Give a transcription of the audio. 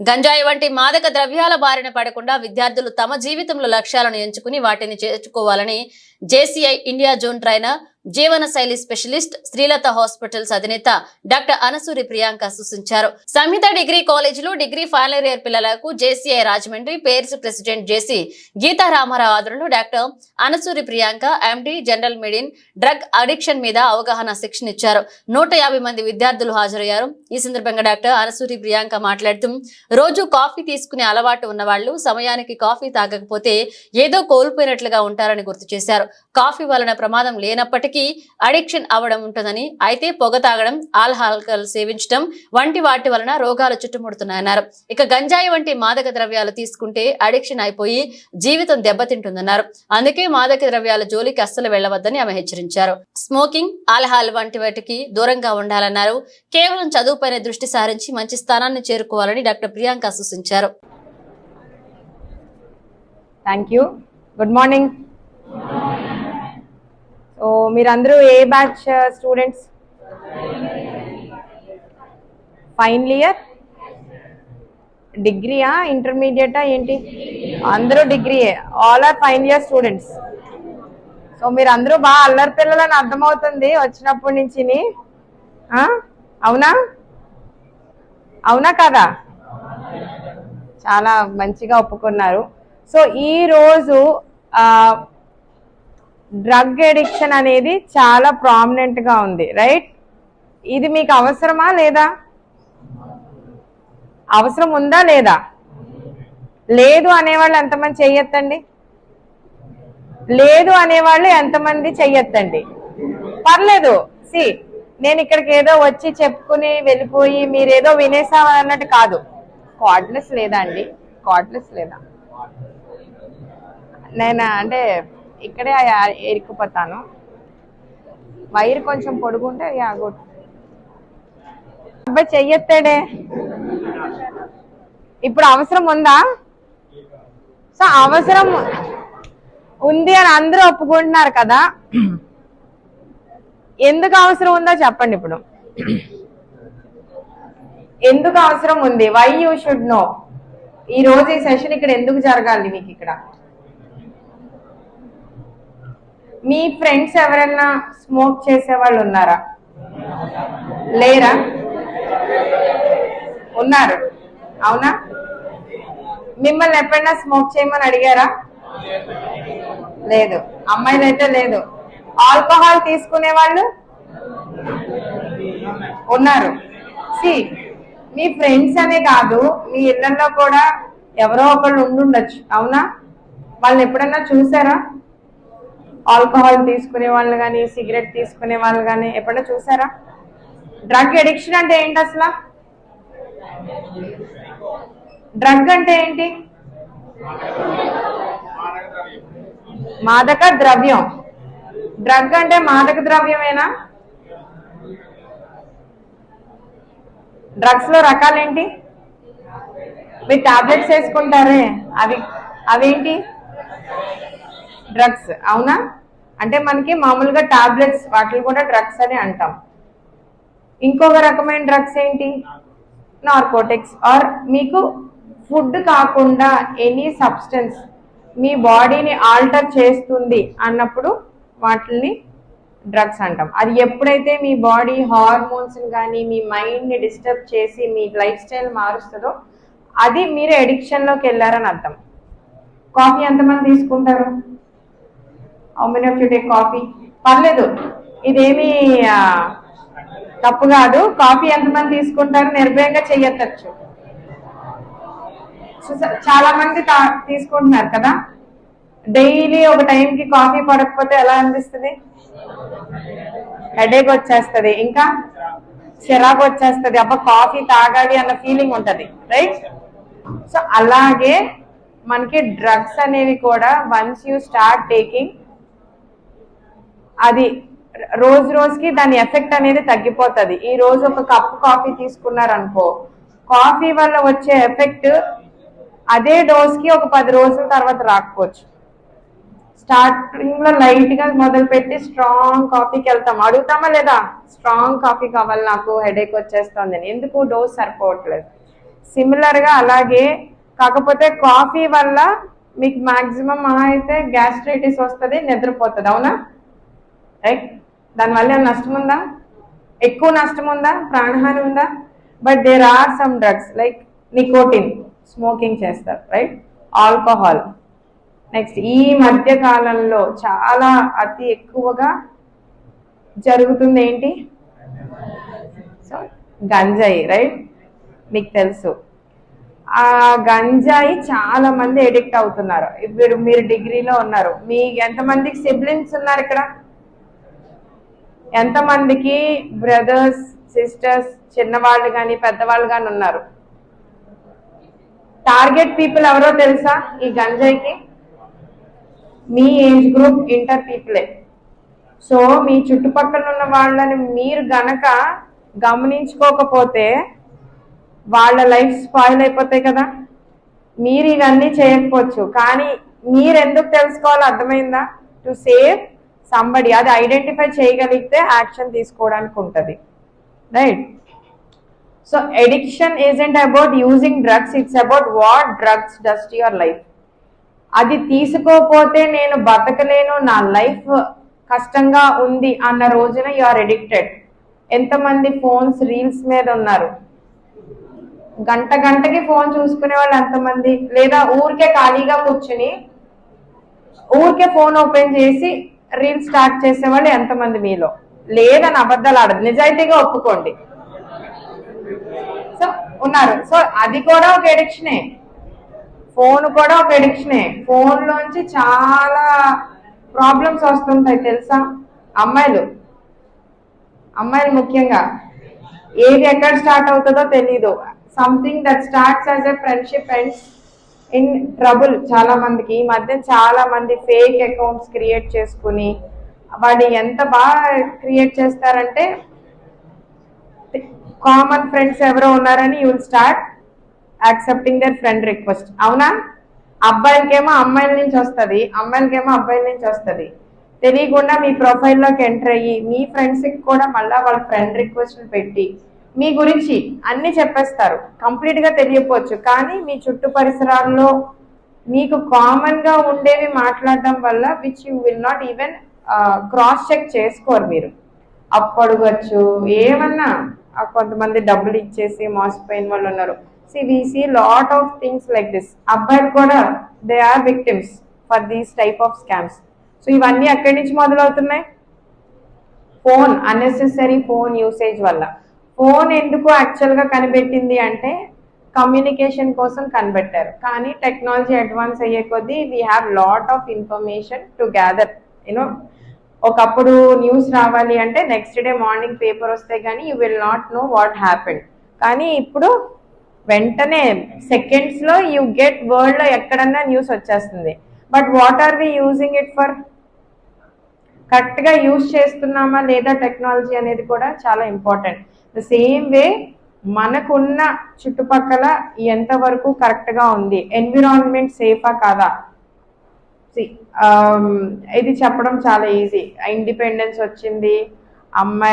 గంజాయి వంటి మాదక ద్రవ్యాల బారిన పడకుండా విద్యార్థులు తమ జీవితంలో లక్ష్యాలను ఎంచుకుని వాటిని చేర్చుకోవాలని జేసీఐ ఇండియా జోన్ ట్రైనర్ జీవన శైలి స్పెషలిస్ట్ శ్రీలత హాస్పిటల్స్ అధినేత డాక్టర్ అనసూరి ప్రియాంక సూచించారు. సంహిత డిగ్రీ కాలేజీలో డిగ్రీ ఫైనల్ ఇయర్ పిల్లలకు JCI Rajahmundry pearls president JC Geetha Ramarao ఆధ్వర్యంలో doctor Anasuri Priyanka MD general medicine drug addiction మీద అవగాహన శిక్షణ ఇచ్చారు. నూట యాభై మంది విద్యార్థులు హాజరయ్యారు. ఈ సందర్భంగా డాక్టర్ అనసూరి ప్రియాంక మాట్లాడుతూ రోజు కాఫీ తీసుకునే అలవాటు ఉన్న వాళ్ళు సమయానికి కాఫీ తాగకపోతే ఏదో కోల్పోయినట్లుగా ఉంటారని గుర్తు చేశారు. కాఫీ వలన ప్రమాదం లేనప్పటికీ అడిక్షన్ అవ్వడం ఉంటుందని అయితే పొగ తాగడం ఆల్హాల్కల్ సేవించడం వంటి వాటి వలన రోగాలు చుట్టుముడుతున్నాయన్నారు. ఇక గంజాయి వంటి మాదక ద్రవ్యాలు తీసుకుంటే అడిక్షన్ అయిపోయి జీవితం దెబ్బతింటుందన్నారు. అందుకే మాదక ద్రవ్యాల జోలికి అస్సలు వెళ్ళవద్దని ఆమె హెచ్చరించారు. స్మోకింగ్ ఆల్హాల్ వంటి వాటికి దూరంగా ఉండాలన్నారు. కేవలం చదువుపైన దృష్టి సారించి మంచి స్థానాన్ని చేరుకోవాలని డాక్టర్ ప్రియాంక సూచించారు thank you good morning so మీరందరూ ఏ బ్యాచ్ స్టూడెంట్స్ ఫైనల్ ఇయర్ డిగ్రీయా ఇంటర్మీడియటా ఏంటి? అందరూ డిగ్రీయే all are final year students so మీరు అందరూ బాగా అల్లరి పిల్లలని అర్థమవుతుంది వచ్చినప్పటి నుంచి అవునా? అవునా కదా? చాలా మంచిగా ఒప్పుకున్నారు. సో ఈ రోజు డ్రగ్ ఎడిక్షన్ అనేది చాలా ప్రామినెంట్గా ఉంది రైట్ ఇది మీకు అవసరమా లేదా? అవసరం ఉందా లేదా? లేదు అనేవాళ్ళు ఎంతమంది చెయ్యొద్దండి లేదు అనేవాళ్ళు ఎంతమంది చెయ్యొద్దండి పర్లేదు. సి నేను ఇక్కడికి ఏదో వచ్చి చెప్పుకుని వెళ్ళిపోయి మీరేదో వినేసామని అన్నట్టు కాదు. కార్డ్లెస్ లేదా అండి? కార్డ్లెస్ లేదా? నేను? అంటే ఇక్కడే ఆ- వైర్ కొంచెం పొడుగుంటే యా అబ్బాయి చెయ్యొత్తాడే. ఇప్పుడు అవసరం ఉందా? సో అవసరం ఉంది అని అందరూ ఒప్పుకుంటున్నారు కదా. ఎందుకు అవసరం ఉందో చెప్పండి ఇప్పుడు. ఎందుకు అవసరం ఉంది? వై యూ షుడ్ నో ఈ రోజు ఈ సెషన్ ఇక్కడ ఎందుకు జరగాలి మీకు ఇక్కడ? మీ ఫ్రెండ్స్ ఎవరైనా స్మోక్ చేసే వాళ్ళు ఉన్నారా? లేరా? ఉన్నారు. అవునా? మిమ్మల్ని ఎప్పుడైనా స్మోక్ చేయమని అడిగారా? లేదు. అమ్మాయిలు అయితే లేదు. ఆల్కహాల్ తీసుకునే వాళ్ళు ఉన్నారు. సి మీ ఫ్రెండ్స్ అనే కాదు మీ ఇళ్ళలో కూడా ఎవరో ఒకళ్ళు ఉండుండొచ్చు. అవునా? వాళ్ళని ఎప్పుడన్నా చూసారా? ఆల్కహాల్ తీసుకునే వాళ్ళు కానీ సిగరెట్ తీసుకునే వాళ్ళు కానీ ఎప్పుడైనా చూసారా? డ్రగ్ ఎడిక్షన్ అంటే ఏంటి అసలు? డ్రగ్ అంటే ఏంటి? మాదక ద్రవ్యం. డ్రగ్ అంటే మాదక ద్రవ్యమేనా? డ్రగ్స్లో రకాలేంటి? మీరు టాబ్లెట్స్ వేసుకుంటారే. అవి అవేంటి? డ్రగ్స్ అవునా? అంటే మనకి మామూలుగా టాబ్లెట్స్ వాటిని కూడా డ్రగ్స్ అని అంటాం. ఇంకొక రకమైన డ్రగ్స్ ఏంటి? నార్కోటిక్స్. ఆర్ మీకు ఫుడ్ కాకుండా ఎనీ సబ్స్టెన్స్ మీ బాడీని ఆల్టర్ చేస్తుంది అన్నప్పుడు వాటిని డ్రగ్స్ అంటాం. అది ఎప్పుడైతే మీ బాడీ హార్మోన్స్ కానీ మీ మైండ్ని డిస్టర్బ్ చేసి మీ లైఫ్ స్టైల్ మారుస్తుందో అది మీరు ఎడిక్షన్లోకి వెళ్ళారని అర్థం. కాఫీ ఎంతమంది తీసుకుంటారు? How many of you take coffee పర్లేదు. ఇదేమి తప్పు కాదు. కాఫీ ఎంతమంది తీసుకుంటారు నిర్భయంగా చెయ్యొచ్చు. చాలా మంది తా- తీసుకుంటున్నారు కదా. డైలీ ఒక టైంకి కాఫీ పడకపోతే ఎలా అనిపిస్తుంది? హెడేక్ వచ్చేస్తుంది. ఇంకా చిరాకు వచ్చేస్తుంది. అబ్బా కాఫీ తాగాలి అన్న ఫీలింగ్ ఉంటుంది. రైట్ సో అలాగే మనకి డ్రగ్స్ అనేవి కూడా వన్స్ యూ స్టార్ట్ టేకింగ్ అది రోజు రోజుకి దాని ఎఫెక్ట్ అనేది తగ్గిపోతుంది. ఈ రోజు ఒక కప్పు కాఫీ తీసుకున్నారనుకో కాఫీ వల్ల వచ్చే ఎఫెక్ట్ అదే డోస్కి ఒక పది రోజుల తర్వాత రాకపోవచ్చు. స్టార్టింగ్లో లైట్గా మొదలుపెట్టి మొదలు పెట్టి స్ట్రాంగ్ కాఫీకి వెళ్తాం. అడుగుతామా లేదా? స్ట్రాంగ్ కాఫీ కావాలి నాకు హెడేక్ వచ్చేస్తుంది అని. ఎందుకు డోస్ సరిపోవట్లేదు? సిమిలర్గా అలాగే కాకపోతే కాఫీ వల్ల మీకు మ్యాక్సిమం మహా అయితే గ్యాస్ట్రైటిస్ వస్తుంది నిద్రపోతుంది. అవునా? రైట్ దానివల్ల ఏమైనా నష్టం ఉందా ఎక్కువ నష్టం ఉందా ప్రాణహాని ఉందా? But there are some drugs like nicotine smoking చేస్తారు రైట్ ఆల్కహాల్ నెక్స్ట్ ఈ మధ్య కాలంలో చాలా అతి ఎక్కువగా జరుగుతుంది ఏంటి? సో గంజాయి రైట్ మీకు తెలుసు. ఆ గంజాయి చాలా మంది ఎడిక్ట్ అవుతున్నారు. ఇప్పుడు మీరు డిగ్రీలో ఉన్నారు. మీ ఎంతమందికి సిబ్లింగ్స్ ఉన్నారు ఇక్కడ? ఎంతమందికి బ్రదర్స్ సిస్టర్స్ చిన్నవాళ్ళు కానీ పెద్దవాళ్ళు కానీ ఉన్నారు? టార్గెట్ పీపుల్ ఎవరో తెలుసా ఈ గంజాయికి? మీ ఏజ్ గ్రూప్ ఇంటర్ పీపులే. సో మీ చుట్టుపక్కల ఉన్న వాళ్ళని మీరు గనక గమనించుకోకపోతే వాళ్ళ లైఫ్ స్పాయిల్ అయిపోతాయి కదా. మీరు ఇవన్నీ చేయకపోవచ్చు. కానీ మీరు ఎందుకు తెలుసుకోవాలో అర్థమైందా? టు సేవ్ సంబడి అది ఐడెంటిఫై చేయగలిగితే యాక్షన్ తీసుకోవడానికి ఉంటుంది. Right so addiction isn't about using drugs it's about what drugs does your life అది తీసుకోపోతే నేను బతకలేను నా లైఫ్ కష్టంగా ఉంది అన్న రోజున యు ఆర్ ఎడిక్టెడ్ ఎంతమంది ఫోన్స్ రీల్స్ మీద ఉన్నారు? గంట గంటకి ఫోన్ చూసుకునే వాళ్ళు ఎంతమంది? లేదా ఊరికే ఖాళీగా కూర్చుని ఊరికే ఫోన్ ఓపెన్ చేసి రీల్ స్టార్ట్ చేసేవాళ్ళు ఎంతమంది మీలో? లేదని అబద్ధాలు ఆడదు. నిజాయితీగా ఒప్పుకోండి. సో ఉన్నారు. సో అది కూడా ఒక ఎడిక్షనే ఫోన్ కూడా ఒక ఎడిక్షనే ఫోన్లోంచి చాలా ప్రాబ్లమ్స్ వస్తుంటాయి తెలుసా? అమ్మాయిలు. అమ్మాయిలు ముఖ్యంగా. ఏది ఎక్కడ స్టార్ట్ అవుతుందో తెలీదు. Something that starts as a friendship and in trouble చాలా మందికి. ఈ మధ్య చాలా మంది ఫేక్ అకౌంట్స్ క్రియేట్ చేసుకుని వాడు ఎంత బాగా క్రియేట్ చేస్తారంటే కామన్ ఫ్రెండ్స్ ఎవరో ఉన్నారని you will start accepting their friend request అవునా? అబ్బాయిలకేమో అమ్మాయిల నుంచి వస్తుంది అమ్మాయిలకేమో అబ్బాయిల నుంచి వస్తుంది. తెలియకుండా మీ ప్రొఫైల్లోకి ఎంటర్ అయ్యి మీ ఫ్రెండ్స్కి కూడా మళ్ళీ వాళ్ళ ఫ్రెండ్ రిక్వెస్ట్లు పెట్టి మీ గురించి అన్ని చెప్పేస్తారు. కంప్లీట్గా తెలియకపోవచ్చు. కానీ మీ చుట్టూ పరిసరాల్లో మీకు కామన్గా ఉండేవి మాట్లాడడం వల్ల which you will not even cross check చేసుకోరు మీరు. అప్పడగచ్చు ఏమన్నా కొంతమంది డబ్బులు ఇచ్చేసి మోసపోయిన వాళ్ళు ఉన్నారు. See we see lot of things like this అబ్బాయిలు కూడా they are victims for these type of scams so ఇవన్నీ అక్కడి నుంచి మొదలవుతున్నాయి? ఫోన్ అన్నెసెసరీ ఫోన్ యూసేజ్ వల్ల. ఫోన్ ఎందుకు యాక్చువల్గా కనిపెట్టింది అంటే కమ్యూనికేషన్ కోసం కనిపెట్టారు. కానీ టెక్నాలజీ అడ్వాన్స్ అయ్యే కొద్దీ we have lot of information to gather you know ఒకప్పుడు న్యూస్ రావాలి అంటే నెక్స్ట్ డే మార్నింగ్ పేపర్ వస్తే కానీ you will not know what happened కానీ ఇప్పుడు వెంటనే సెకండ్స్లో యూ గెట్ వరల్డ్లో ఎక్కడన్నా న్యూస్ వచ్చేస్తుంది. But what are we using it for కరెక్ట్గా యూజ్ చేస్తున్నామా లేదా టెక్నాలజీ అనేది కూడా చాలా ఇంపార్టెంట్. ద సేమ్ వే మనకున్న చుట్టుపక్కల ఎంతవరకు కరెక్ట్గా ఉంది? ఎన్విరాన్మెంట్ సేఫా కాదా? ఇది చెప్పడం చాలా ఈజీ. ఇండిపెండెన్స్ వచ్చింది అమ్మాయి